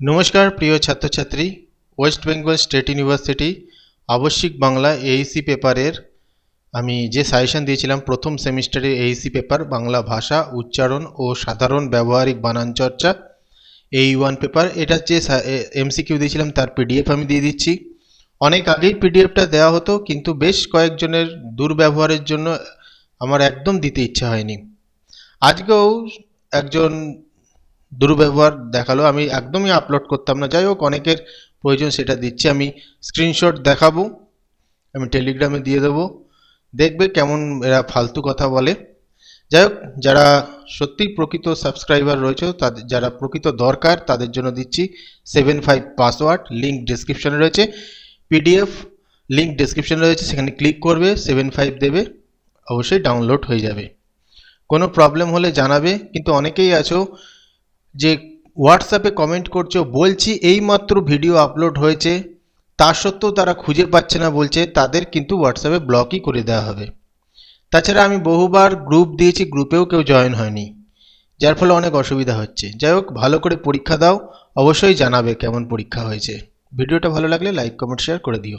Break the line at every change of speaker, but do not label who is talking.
নমস্কার, প্রিয় ছাত্রছাত্রী। ওয়েস্ট বেঙ্গল স্টেট ইউনিভার্সিটি আবশ্যিক বাংলা এইসি পেপারের আমি যে সাজেশন দিয়েছিলাম, প্রথম সেমিস্টারে এইসি পেপার, বাংলা ভাষা, উচ্চারণ ও সাধারণ ব্যবহারিক বানান চর্চা এই ওয়ান পেপার। এটা যে এমসিকিউ দিয়েছিলাম, তার পিডিএফ আমি দিয়ে দিচ্ছি। অনেক আগেই পিডিএফটা দেওয়া হতো, কিন্তু বেশ কয়েকজনের দুর্ব্যবহারের জন্য আমার একদম দিতে ইচ্ছা হয়নি। আজকেও একজন দুর্ব্যবহার দেখাল। আমি একদমই আপলোড করতাম না। যাই হোক, অনেকের প্রয়োজন সেটা দিচ্ছি। আমি স্ক্রিনশট দেখাবো, আমি টেলিগ্রামে দিয়ে দেবো। দেখবে কেমন এরা ফালতু কথা বলে। যাই হোক, যারা সত্যিই প্রকৃত সাবস্ক্রাইবার রয়েছে, তাদের যারা প্রকৃত দরকার, তাদের জন্য দিচ্ছি সেভেন ফাইভ পাসওয়ার্ড লিঙ্ক ডিসক্রিপশনে রয়েছে। পিডিএফ লিঙ্ক ডিসক্রিপশনে রয়েছে, সেখানে ক্লিক করবে সেভেন ফাইভ দেবে, অবশ্যই ডাউনলোড হয়ে যাবে। কোনো প্রবলেম হলে জানাবে। কিন্তু অনেকেই আছো যে হোয়াটসঅ্যাপে কমেন্ট করছ, বলছি এইমাত্র ভিডিও আপলোড হয়েছে, তা সত্ত্বেও তারা খুঁজে পাচ্ছে না বলছে, তাদের কিন্তু হোয়াটসঅ্যাপে ব্লকই করে দেওয়া হবে। তাছাড়া আমি বহুবার গ্রুপ দিয়েছি গ্রুপেও কেউ জয়েন হয়নি, যার ফলে অনেক অসুবিধা হচ্ছে। যাই হোক, ভালো করে পরীক্ষা দাও, অবশ্যই জানাবে কেমন পরীক্ষা হয়েছে। ভিডিওটা ভালো লাগলে লাইক কমেন্ট শেয়ার করে দিও।